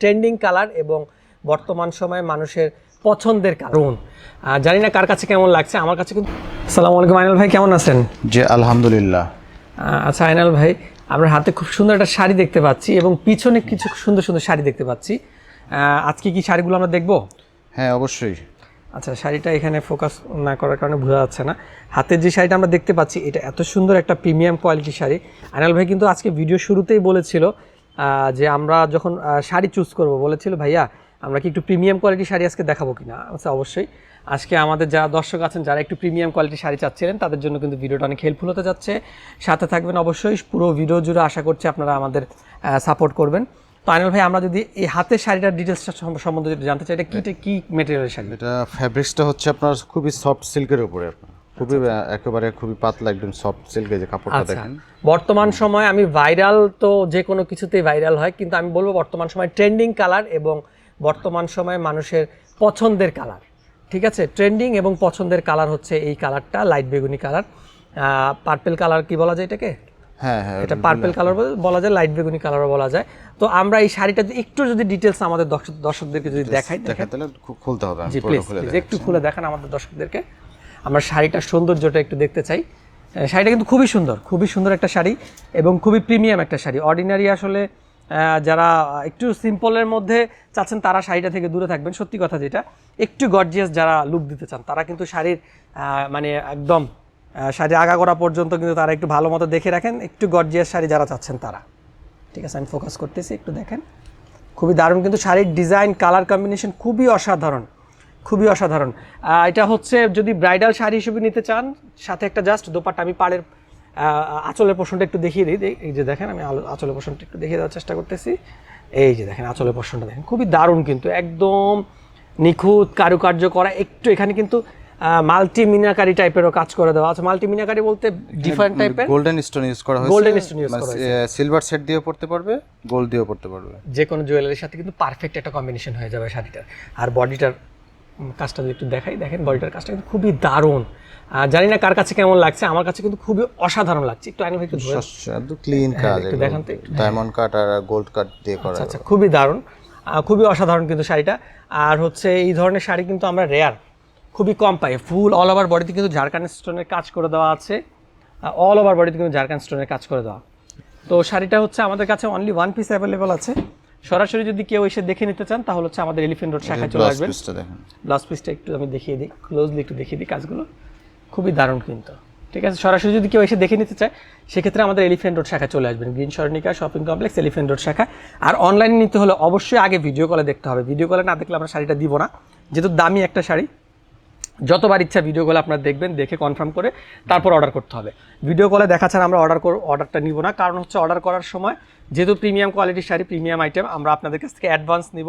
Trending colour এবং বর্তমান সময়ে মানুষের পছন্দের কারণ জানি না কার কাছে কেমন লাগছে আমার কাছে কিন্তু সালাম আলাইকুম আইনাল ভাই কেমন আছেন? জি আলহামদুলিল্লাহ। আচ্ছা আইনাল ভাই আমরা হাতে খুব সুন্দর একটা শাড়ি দেখতে পাচ্ছি এবং পিছনে কিছু সুন্দর সুন্দর শাড়ি দেখতে পাচ্ছি। আজকে কি শাড়িগুলো আমরা দেখব? হ্যাঁ অবশ্যই। আচ্ছা শাড়িটা এখানে ফোকাস না করার কারণে বোঝা যাচ্ছে না। হাতের যে শাড়িটা আমরা দেখতে পাচ্ছি এটা এত সুন্দর একটা প্রিমিয়াম কোয়ালিটি শাড়ি। আইনাল ভাই কিন্তু আজকে ভিডিও শুরুতেই বলেছিল যে আমরা যখন শাড়ি চুজ করব বলেছিল, ভাইয়া, আমরা কি একটু প্রিমিয়াম কোয়ালিটি শাড়ি আজকে দেখাবো কিনা? আচ্ছা অবশ্যই। আজকে আমাদের যারা দর্শক আছেন, যারা একটু প্রিমিয়াম কোয়ালিটি শাড়ি চাচ্ছিলেন, তাদের জন্য কিন্তু ভিডিওটা অনেক হেল্পফুল হতে যাচ্ছে। সাথে থাকবেন অবশ্যই, পুরো ভিডিও জুড়ে আশা করছি আপনারা আমাদের সাপোর্ট করবেন। তো আনিল ভাই, আমরা যদি এই হাতের শাড়িটার ডিটেলসটা সম্বন্ধে জানতে চাই, এটা কি কি মেটেরিয়ালের শাড়ি? এটা ফ্যাব্রিক্সটা হচ্ছে আপনার খুবই সফট সিল্কের উপরে আপনার। খুবই একেবারে খুবই পাতলা একদম সফট সিল্কের যে কাপড়টা আচ্ছা দেখেন। বর্তমান সময় আমি ভাইরাল তো যে কোনো কিছুতেই ভাইরাল হয় কিন্তু আমি বলব বর্তমান সময় ট্রেন্ডিং কালার এবং বর্তমান সময়ে মানুষের পছন্দের কালার ঠিক আছে? ট্রেন্ডিং এবং পছন্দের কালার হচ্ছে এই কালারটা লাইট বেগুনি কালার পার্পেল কালার কি বলা যায় এটাকে? হ্যাঁ হ্যাঁ এটা পার্পেল কালার বলা যায় লাইট বেগুনি কালারও বলা যায়। তো আমরা এই শাড়িটা একটু যদি ডিটেলস আমাদের দর্শক- দর্শকদেরকে যদি দেখাই দেখা তাহলে খুলতে হবে জি প্লিজ দেখাই। একটু খুলে দেখান আমাদের দর্শকদেরকে। আমরা শাড়িটার সৌন্দর্যটা একটু দেখতে চাই। শাড়িটা কিন্তু খুবই সুন্দর খুবই সুন্দর একটা শাড়ি এবং খুবই প্রিমিয়াম একটা শাড়ি। অর্ডিনারি আসলে যারা একটু সিম্পলের মধ্যে চাচ্ছেন, তারা শাড়িটা থেকে দূরে থাকবেন। সত্যি কথা যেটা, একটু গর্জিয়াস যারা লুক দিতে চান, তারা কিন্তু শাড়ির মানে একদম শাড়ি আগাগোড়া পর্যন্ত কিন্তু তারা একটু ভালো মতো দেখে রাখেন। একটু গর্জিয়াস শাড়ি যারা চাচ্ছেন, তারা। ঠিক আছে, আমি ফোকাস করতেছি, একটু দেখেন। খুবই দারুণ কিন্তু শাড়ির ডিজাইন কালার কম্বিনেশন খুবই অসাধারণ। খুবই অসাধারণ। এটা হচ্ছে যদি ব্রাইডাল শাড়ি হিসেবে নিতে চান সাথে একটা জাস্ট দোপাট্টা আমি পাড়ের আঁচলের পোষণটা একটু দেখিয়ে দিই। এই- যে দেখেন আমি আঁচলের পোষণটা একটু দেখিয়ে দেওয়ার চেষ্টা করতেছি। এই যে দেখেন আঁচলের পোষণটা দেখেন খুবই দারুণ কিন্তু একদম নিখুঁত কারুকার্য করা একটু এখানে কিন্তু মাল্টি মিনাকারি টাইপেরও কাজ করে দেওয়া আছে। মাল্টি মিনাকারি বলতে ডিফারেন্ট টাইপের গোল্ডেন স্টোন ইউজ করা হয়েছে। Golden stone use করা হয়েছে। সিলভার সেট দিয়েও পড়তে পারবে গোল্ড দিয়েও পড়তে পারবে। যে কোনো জুয়েলারির সাথে কিন্তু পারফেক্ট একটা কম্বিনেশন হয়ে যাবে শাড়িটার। আর বডিটার কাজটা যদি একটু দেখাই দেখেন বডিটার কাজটা কিন্তু খুবই দারুণ। আর জানি না কার কাছে কেমন লাগছে আমার কাছে কিন্তু খুবই অসাধারণ লাগছে। একটু আইন একটু একদম ক্লিন কাজ একটু দেখান তো একটু। ডায়মন্ড কাট আর গোল্ড কাট দিয়ে করা আচ্ছা আচ্ছা খুবই দারুণ। খুবই অসাধারণ কিন্তু শাড়িটা। আর হচ্ছে এই ধরনের শাড়ি কিন্তু আমরা রেয়ার খুবই কম পাই। ফুল অল ওভার বডিতে কিন্তু ঝাড়খান্ড স্টোনের কাজ করে দেওয়া আছে। অল ওভার বডিতে কিন্তু ঝাড়খান্ড স্টোনের কাজ করে দেওয়া। তো শাড়িটা হচ্ছে আমাদের কাছে অনলি ওয়ান পিস অ্যাভেলেবল আছে। সরাসরি যদি কেউ এসে দেখে নিতে চান তাহলে হচ্ছে আমাদের এলিফেন্ট রোড শাখায় চলে আসবেন। ব্লাউজ পিসটা একটু আমি দেখিয়ে দিই ক্লোজলি একটু দেখিয়ে দিই কাজগুলো। খুবই দারুণ কিন্তু। ঠিক আছে সরাসরি যদি কেউ এসে দেখে নিতে চায় সেক্ষেত্রে আমাদের এলিফেন্ট রোড শাখা চলে আসবেন। গ্রিন সরণিকা শপিং কমপ্লেক্স এলিফেন্ট রোড শাখা। আর অনলাইনে নিতে হলে অবশ্যই আগে ভিডিও কলে দেখতে হবে। ভিডিও কলে না দেখলে আমরা শাড়িটা দিব না। যেহেতু দামি একটা শাড়ি যতবার ইচ্ছা ভিডিও কলে আপনারা দেখবেন দেখে কনফার্ম করে তারপর অর্ডার করতে হবে। ভিডিও কলে দেখা ছাড়া আমরা অর্ডার কর অর্ডারটা নিব না কারণ হচ্ছে অর্ডার করার সময় যেহেতু প্রিমিয়াম কোয়ালিটির শাড়ি প্রিমিয়াম আইটেম আমরা আপনাদের কাছ থেকে অ্যাডভান্স নিব।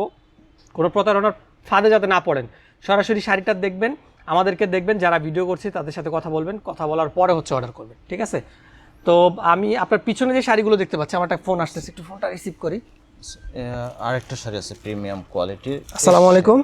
কোনো প্রতারণার ফাঁদে যাতে না পড়েন সরাসরি শাড়িটা দেখবেন আমাদেরকে দেখবেন যারা ভিডিও করছে তাদের সাথে কথা বলবেন কথা বলার পরে হচ্ছে অর্ডার করবেন ঠিক আছে? তো আমি আপনার পিছনে যে শাড়িগুলো দেখতে পাচ্ছি আমার একটা ফোন আসতেছে একটু ফোনটা রিসিভ করি। আরেকটা শাড়ি আছে প্রিমিয়াম কোয়ালিটির আসসালামু আলাইকুম।